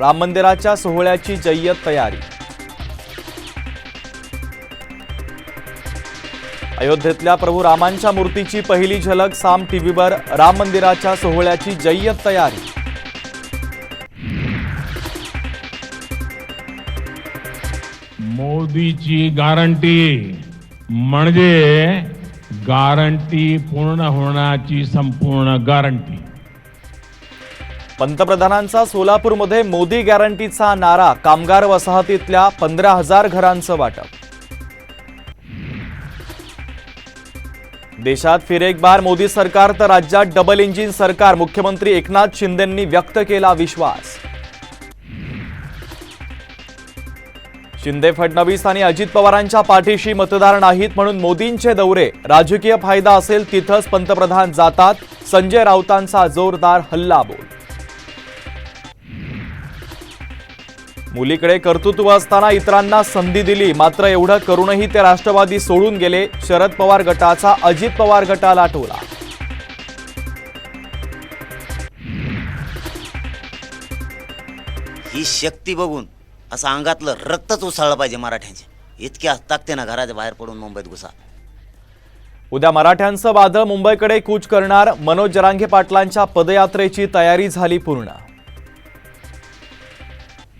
राम मंदिराच्या सोहळ्याची जय्यत तयारी. अयोध्येतल्या प्रभू रामांच्या मूर्तीची पहिली झलक साम टीव्हीवर राम मंदिराच्या सोहळ्याची जय्यत तयारी. मोदीची गारंटी म्हणजे गारंटी पूर्ण होण्याची संपूर्ण गारंटी. पंतप्रधानांचा सोलापूरमध्ये मोदी गॅरंटीचा नारा कामगार वसाहतीतल्या पंधरा हजार घरांचं वाटप. देशात फिरेकबार बार मोदी सरकार तर राज्यात डबल इंजिन सरकार मुख्यमंत्री एकनाथ शिंदेंनी व्यक्त केला विश्वास. शिंदे फडणवीस आणि अजित पवारांच्या पाठीशी मतदार नाहीत म्हणून मोदींचे दौरे. राजकीय फायदा असेल तिथंच पंतप्रधान जातात. संजय राऊतांचा जोरदार हल्लाबोल. मुलीकडे कर्तृत्व असताना इतरांना संधी दिली. मात्र एवढं करूनही ते राष्ट्रवादी सोडून गेले. शरद पवार गटाचा अजित पवार गटाला टोला. ही शक्ती बघून असं अंगातलं रक्तच उसळलं पाहिजे मराठ्यांचे. इतक्या ताकदीनं घराच्या बाहेर पडून मुंबईत घुसा. उद्या मराठ्यांचं वादळ मुंबईकडे कूच करणार. मनोज जरांगे पाटलांच्या पदयात्रेची तयारी झाली पूर्ण.